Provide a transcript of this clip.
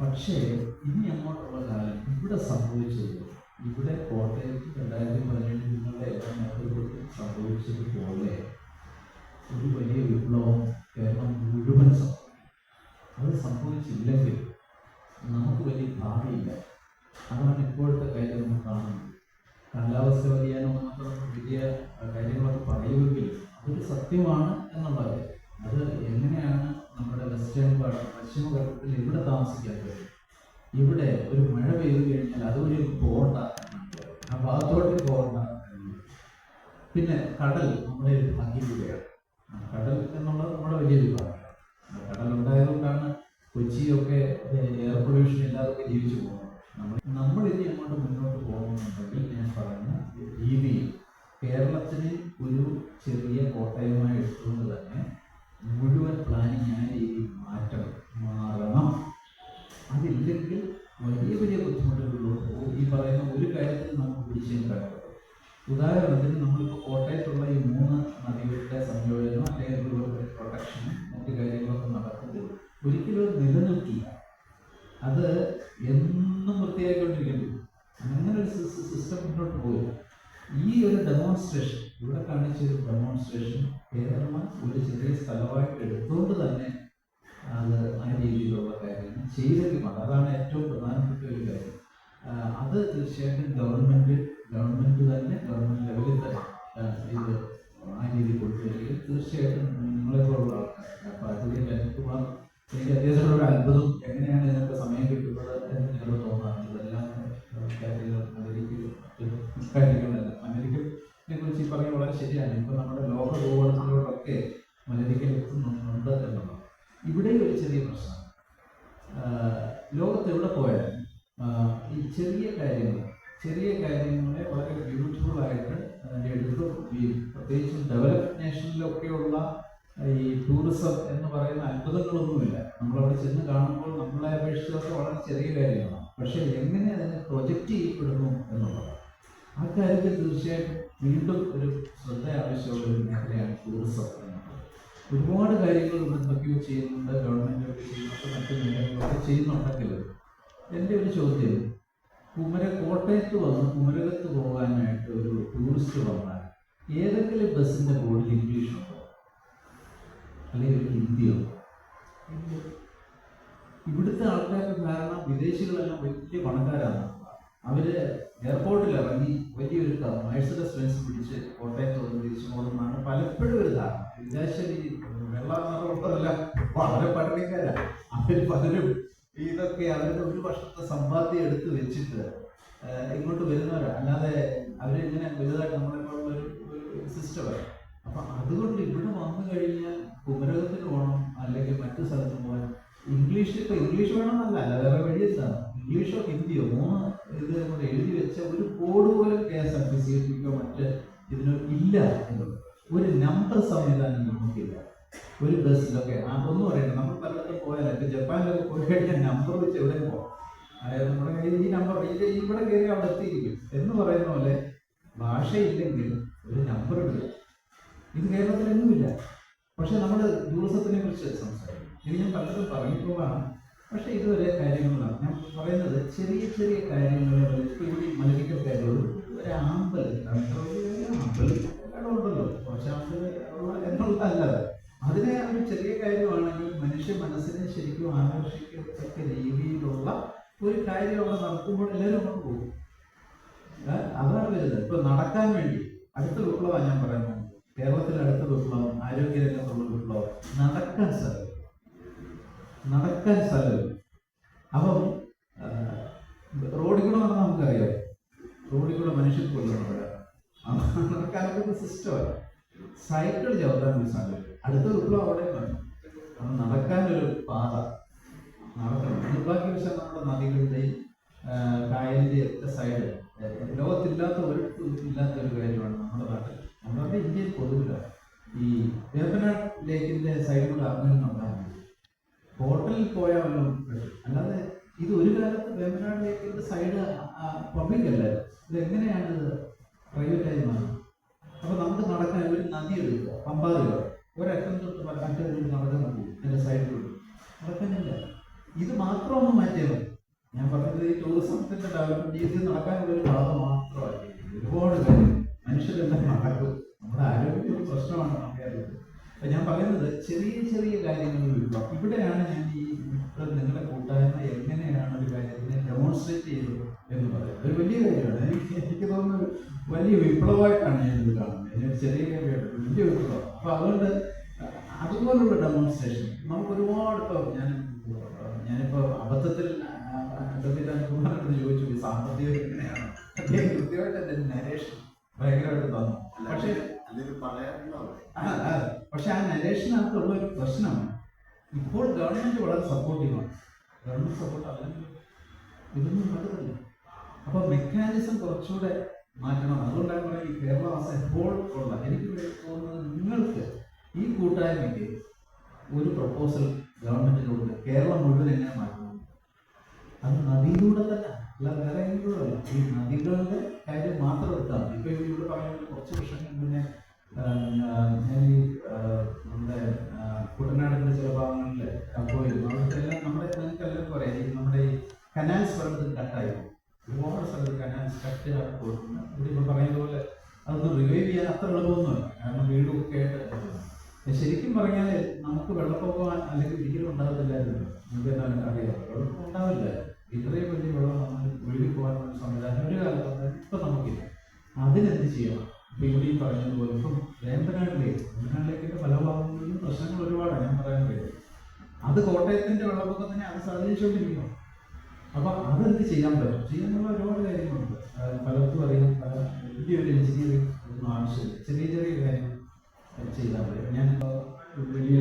പക്ഷേ ഇനി അങ്ങോട്ടുള്ള കാലം ഇവിടെ സംഭവിച്ചത് ഇവിടെ കോട്ടയത്ത് രണ്ടായിരത്തി പതിനേഴ് നിങ്ങളുടെ എല്ലാ നേതൃത്വത്തിൽ സംഭവിച്ചതുപോലെ ഒരു വലിയ വിപ്ലവം കേരളം മുഴുവൻ സംഭവിക്കും അത് സംഭവിച്ചില്ലെങ്കിൽ നമുക്ക് വലിയ ഭാവിയില്ല. അതാണ് ഇപ്പോഴത്തെ കാര്യം നമ്മൾ കാണുന്നത്. കാലാവസ്ഥ വ്യതിയാനം മാത്രം വലിയ കാര്യങ്ങളൊക്കെ പറയുമെങ്കിലും അതൊരു സത്യമാണ് എന്നുള്ളത് അത് എങ്ങനെയാണ് നമ്മുടെ വെസ്റ്റേൺ പാടം പശ്ചിമഘട്ടത്തിൽ ഇവിടെ താമസിക്കാൻ പറ്റും ഇവിടെ ഒരു മഴ പെയ്തു കഴിഞ്ഞാൽ അതുവഴി പോകണ്ട ആ ഭാഗത്തോട്ട് പോകണ്ട പിന്നെ കടൽ നമ്മുടെ ഒരു ഭാഗ്യ കടൽ എന്നുള്ളത് നമ്മുടെ വലിയ വിഭാഗമാണ്. കടൽ ഉണ്ടായതുകൊണ്ടാണ് കൊച്ചിയൊക്കെ എയർ പൊല്യൂഷൻ ഇല്ലാതൊക്കെ ജീവിച്ചു പോകുന്നത്. നമ്മൾ നമ്മൾ ഇനി അങ്ങോട്ട് മുന്നോട്ട് പോകുന്നുണ്ടെങ്കിൽ വലിയ ബുദ്ധിമുട്ടുകളുള്ളൂ. ഈ പറയുന്ന ഒരു കാര്യത്തിൽ നമുക്ക് പിടിച്ചു നിൽക്കാൻ പറ്റും ഉദാഹരണത്തിന് നമ്മളിപ്പോൾ കോട്ടയത്തുള്ള ഈ മൂന്ന് നദികളുടെ സംയോജനം അല്ലെങ്കിൽ റിവർ പ്രൊട്ടക്ഷനും മറ്റു കാര്യങ്ങളൊക്കെ നടക്കുന്നത് ഒരിക്കലും നിലനിൽക്കില്ല. അത് എന്നും വൃത്തിയായിക്കൊണ്ടിരിക്കേണ്ടി വരും അങ്ങനെ ഒരു സിസ്റ്റം മുന്നോട്ട് പോയില്ല ഈ ഒരു ഡെമോൺസ്ട്രേഷൻ ഇവിടെ കാണിച്ച ഒരു ഡെമോൺസ്ട്രേഷൻ കേരളം ഒരു ചെറിയ സ്ഥലമായിട്ട് എടുത്തുകൊണ്ട് തന്നെ അത് ആ രീതിയിലുള്ള കാര്യങ്ങൾ ചെയ്തിട്ടുണ്ട് അതാണ് ഏറ്റവും പ്രധാനപ്പെട്ട ഒരു കാര്യം. അത് തീർച്ചയായിട്ടും ഗവൺമെന്റ് ഗവൺമെന്റ് തന്നെ ഗവൺമെന്റ് ലെവലിൽ തന്നെ ഇത് ആ രീതിയിൽ കൊണ്ടുവരികയും തീർച്ചയായിട്ടും നിങ്ങളെ പോലുള്ള ആൾക്കാർ അപ്പൊ അതിൽ അനിൽകുമാർ എനിക്ക് അദ്ദേഹത്തിനുള്ള ഒരു അത്ഭുതം എങ്ങനെയാണ് ഇതിനൊക്കെ സമയം കിട്ടുന്നത് എന്ന് നിങ്ങൾ തോന്നാറ് ഇതെല്ലാം കാര്യങ്ങൾ അമേരിക്കയിലും മറ്റു കാര്യങ്ങളെല്ലാം അമേരിക്കയെ കുറിച്ച് ഈ പറഞ്ഞ വളരെ ശരിയാണ്. ഇപ്പൊ നമ്മുടെ ലോക ഭൂപടത്തിലോട്ടൊക്കെ ചെറിയ പ്രശ്നം. ആഹ് ലോകത്ത് എവിടെ പോയാലും ഈ ചെറിയ കാര്യങ്ങൾ ചെറിയ കാര്യങ്ങളെ വളരെ ബ്യൂട്ടിഫുൾ ആയിട്ട് എടുത്തും പ്രത്യേകിച്ചും ഡെവലപ്ഡ് നേഷനിലൊക്കെയുള്ള ഈ ടൂറിസം എന്ന് പറയുന്ന അത്ഭുതങ്ങളൊന്നുമില്ല. നമ്മളവിടെ ചെന്ന് കാണുമ്പോൾ നമ്മളെ അപേക്ഷിച്ചതൊക്കെ വളരെ ചെറിയ കാര്യങ്ങളാണ്. പക്ഷേ എങ്ങനെ അതിനെ പ്രൊജക്റ്റ് ചെയ്യപ്പെടുന്നു എന്നുള്ളത് ആ കാര്യത്തിൽ തീർച്ചയായിട്ടും വീണ്ടും ഒരു ശ്രദ്ധ ആവശ്യമുള്ള ഒരു മേഖലയാണ് ടൂറിസം ഒരുപാട് കാര്യങ്ങൾ ഇവിടെ എന്തൊക്കെയോ ചെയ്യുന്നുണ്ട് ഗവൺമെന്റ് ചെയ്യുന്നുണ്ട് മറ്റു മേഖലകളൊക്കെ ചെയ്യുന്നുണ്ടെങ്കിലും എന്റെ ഒരു ചോദ്യം കുമര കോട്ടയത്ത് വന്ന് കുമരകത്ത് പോകാനായിട്ട് ഒരു ടൂറിസ്റ്റ് വന്നാൽ ഏതെങ്കിലും ബസ്സിന്റെ ബോർഡിൽ ഇംഗ്ലീഷ് ഉണ്ടോ? അല്ലെങ്കിൽ ഒരു ഹിന്ദിയോ. ഇവിടുത്തെ ആൾക്കാരുടെ ധാരണ വിദേശികളെല്ലാം വലിയ പണക്കാരാണ്. അവർ എയർപോർട്ടിൽ ഇറങ്ങി വലിയൊരു മേഴ്സഡസ് ബെൻസ് പിടിച്ച് കോട്ടയത്ത് വന്ന് തിരിച്ചു പോകുന്നതാണ് പലപ്പോഴും ഒരു ധാരണ. വിദേശി വെള്ള നിറമുള്ളതെല്ലാം വളരെ പട്ടിണിക്കാരാണ് അവർ പലരും ഇതൊക്കെ അവരുടെ ഒരു വർഷത്തെ സമ്പാദ്യം എടുത്ത് വെച്ചിട്ട് ഇങ്ങോട്ട് വരുന്നവരാ. അല്ലാതെ അവരിങ്ങനെ വലുതായിട്ട് നമ്മളെ പോലുള്ള ഒരു സിസ്റ്റമാണ് അപ്പൊ അതുകൊണ്ട് ഇവിടെ വന്നു കഴിഞ്ഞാൽ കുമരകത്തിന് പോകണം അല്ലെങ്കിൽ മറ്റു സ്ഥലത്ത് പോകാൻ. ഇംഗ്ലീഷ് ഇപ്പൊ ഇംഗ്ലീഷ് വേണമെന്നല്ല അല്ല വേറെ വഴിയെത്താണ് ഇംഗ്ലീഷോ ഹിന്ദിയോ മൂന്ന് ഇത് കൂടെ എഴുതി വെച്ച ഒരു കോഡ് പോലും K S R T C മറ്റ് ഇതിനോ ഇല്ല എന്നുള്ളത്. ഒരു നമ്പർ സംവിധാനം നമുക്കില്ല ഒരു ബസ്സിലൊക്കെ ആ ഒന്നും നമ്മൾ പലയിടത്തും പോയാലും? ഇപ്പം ജപ്പാനിലൊക്കെ പോയി കഴിഞ്ഞാൽ നമ്പർ വെച്ച് എവിടെ പോകാം അതായത് നമ്മുടെ കയ്യിൽ ഈ നമ്പർ ഇത് ഇവിടെ കയറി അവിടെ എത്തിയിരിക്കും. എന്ന് പറയുന്ന പോലെ ഭാഷയില്ലെങ്കിൽ ഒരു നമ്പർ ഇല്ല. ഇത് കേരളത്തിലെങ്ങുമില്ല പക്ഷെ നമ്മൾ ടൂറിസത്തിനെ കുറിച്ച് സംസാരിക്കും. ഇത് ഞാൻ പലതും പറഞ്ഞിട്ടുള്ളതാണ്. പക്ഷെ ഇതുവരെ കാര്യങ്ങളാണ് ഞാൻ പറയുന്നത് ചെറിയ ചെറിയ കാര്യങ്ങളെ ഇപ്പോൾ ഇവിടെ ആകർഷിക്കത്തക്ക രീതിയിലുള്ള ഒരു കാര്യം അവിടെ നടക്കുമ്പോൾ എല്ലാവരും അങ്ങോട്ട് പോകും? അതാണ് വരുന്നത്. ഇപ്പൊ നടക്കാൻ വേണ്ടി അടുത്ത വിപ്ലവമാണ് ഞാൻ പറയുന്നത് കേരളത്തിൽ അടുത്ത വിപ്ലവം ആരോഗ്യരംഗത്തുള്ള വിപ്ലവം നടക്കാൻ സ്ഥലം. നടക്കാൻ സ്ഥലം. അപ്പം റോഡിലൂടെ നടന്നാൽ നമുക്കറിയാം. റോഡിൽ കൂടെ മനുഷ്യർ കൊല്ലുന്നത് നടക്കാനൊക്കെ സിസ്റ്റമാണ് സൈക്കിൾ ചവിട്ടാൻ ഒരു സ്ഥലം അടുത്ത വിപ്ലവം അവിടെ അപ്പം നടക്കാനൊരു പാത നിർഭാഗ്യവശാൽ നമ്മുടെ നദികളുടെയും ആ, കായലിന്റെയും ഒക്കെ സൈഡ് ലോകത്തില്ലാത്ത ഒരു ഇല്ലാത്ത ഒരു കാര്യമാണ് നമ്മുടെ നാട്ടിൽ. നമ്മുടെ ഇന്ത്യയിൽ പൊതുവില്ല. ഈ വേപ്പന ലേക്കിന്റെ സൈഡിലൂടെ അറിഞ്ഞു നടന്നാൽ മതി ഹോട്ടലിൽ പോയാൽ വല്ലതും അല്ലാതെ ഇത് ഒരു കാലത്ത് വേമ്പനാട് ലേക്കിന്റെ സൈഡ് പബ്ലിക് അല്ലായിരുന്നു ഇത്. എങ്ങനെയാണ് ഇത് പ്രൈവറ്റായി മാറുന്നത്? അപ്പൊ നമുക്ക് നടക്കാൻ ഒരു നദി എടുക്കുക. പമ്പാറുക ഒരറ്റം തൊട്ട് മറ്റേ നടക്കാൻ അതിന്റെ സൈഡിലൂടെ നടക്കാനില്ല. ഇത് മാത്രം മാറ്റിയത്. ഞാൻ പറഞ്ഞത് ഈ ടൂറിസത്തിന്റെ ഡെവലപ്മെന്റ് രീതിയിൽ നടക്കാനുള്ള ഒരു ഭാഗം മാത്രമല്ല. ഒരുപാട് കാര്യം മനുഷ്യരെല്ലാം നടക്കും. നമ്മുടെ ആരോഗ്യം ഒരു പ്രശ്നമാണ് നമ്മുടെ അപ്പൊ ഞാൻ പറയുന്നത് ചെറിയ ചെറിയ കാര്യങ്ങളിൽ വിപ്ലവം ഇവിടെയാണ് ഞാൻ ഈ നിങ്ങളുടെ കൂട്ടായ്മ എങ്ങനെയാണ് ഒരു കാര്യത്തിനെ ഡെമോൺസ്ട്രേറ്റ് ചെയ്തത് എന്ന് പറയുന്നത്. ഒരു വലിയ കാര്യമാണ്. എനിക്ക് എനിക്ക് തോന്നുന്നത് വലിയ വിപ്ലവമായിട്ടാണ് ഞാൻ ഇത് കാണുന്നത്. ഇതിന് ചെറിയ കാര്യമായിട്ട് വലിയ വിപ്ലവം. അപ്പൊ അതുകൊണ്ട് അതുപോലുള്ള ഡെമോൺസ്ട്രേഷൻ നമുക്ക് ഒരുപാട് ഇപ്പം ഞാൻ ഞാനിപ്പോൾ അബദ്ധത്തിൽ ചോദിച്ചു സാമ്പത്തികം എങ്ങനെയാണ്? അദ്ദേഹം കൃത്യമായിട്ട് എന്റെ നരേഷൻ ഭയങ്കരമായിട്ട് തന്നു. പക്ഷേ ആ, ആ, പക്ഷെ ആ നരേഷനകത്തുള്ള ഒരു പ്രശ്നം ഇപ്പോൾ ഗവൺമെന്റ് വളരെ സപ്പോർട്ടീവാണ് ഗവൺമെന്റ് സപ്പോർട്ട് അല്ലെങ്കിൽ ഇതൊന്നും നടക്കുന്നില്ല അപ്പൊ മെക്കാനിസം കുറച്ചുകൂടെ മാറ്റണം. അതുകൊണ്ടാണ് പറയുന്നത് ഈ കേരള വാസ ഇപ്പോൾ ഉള്ള എനിക്ക് തോന്നുന്നത് നിങ്ങൾക്ക് ഈ കൂട്ടായ്മയ്ക്ക് ഒരു പ്രപ്പോസൽ ഗവൺമെന്റിന് കൊടുക്കുക കേരളം മുഴുവൻ എങ്ങനെ മാറ്റണം അത് നദിയിലൂടെ തന്നെ. അല്ല വേറെ എങ്കിലും അല്ല. ഈ നദികളുടെ കാര്യം മാത്രം എടുത്താൽ മതി. ഇപ്പൊ ഇവിടെ പറയുന്നത് കുറച്ച് വർഷങ്ങൾ മുന്നേ ഞാൻ ഈ നമ്മുടെ കുട്ടനാടിന്റെ ചില ഭാഗങ്ങളിൽ പോയിരുന്നു അവിടുത്തെ നമ്മുടെ നിങ്ങൾക്ക് എല്ലാവർക്കും അറിയാം. നമ്മുടെ ഈ കനാൽസ് പറയുന്നത് കട്ടായി. ഒരുപാട് സ്ഥലത്ത് കനാൽസ് കട്ട് കൊടുക്കുന്നത് ഇവിടെ ഇപ്പൊ പറയുന്ന പോലെ അതൊന്നും റിവൈവ് ചെയ്യാൻ അത്ര എളുപ്പമൊന്നുമല്ല. കാരണം വീടും ഒക്കെ ആയിട്ട് ശരിക്കും പറഞ്ഞാൽ നമുക്ക് വെള്ളപ്പൊക്കം അല്ലെങ്കിൽ വീട് ഉണ്ടാകത്തില്ലായിരുന്നു. നമുക്ക് അറിയാം? വെള്ളപ്പൊക്കം ഉണ്ടാവില്ല ഇത്രയും വലിയ വെള്ളം നമ്മൾ ഒഴുകി പോകാനുള്ള സംവിധാനം ഒരു കാലത്ത് ഇപ്പൊ നമുക്കില്ല. അതിനെന്ത് ചെയ്യണം ഇപ്പൊ ഇവിടെ ഈ പറഞ്ഞതുപോലെ ഇപ്പം വേമ്പനാട്ടിലേക്ക് വേമ്പനാട്ടിലേക്കിന്റെ പല ഭാഗങ്ങളിലും പ്രശ്നങ്ങൾ ഒരുപാടാണ് ഞാൻ പറയാൻ കഴിയും അത് കോട്ടയത്തിന്റെ വെള്ളപ്പൊക്കത്തിനെ അത് സ്വാധീനിച്ചുകൊണ്ടിരിക്കുന്നു. അപ്പൊ അതെന്ത് ചെയ്യാൻ പറ്റും? ചെയ്യാനുള്ള ഒരുപാട് കാര്യങ്ങളുണ്ട്. പലർക്കും അറിയാം. പല വലിയൊരു എഞ്ചിനീയറിംഗ് ഒന്നും ആവശ്യമില്ല. ചെറിയ ചെറിയ കാര്യങ്ങൾ. ചെയ്താൽ മതി. ഞാൻ വലിയ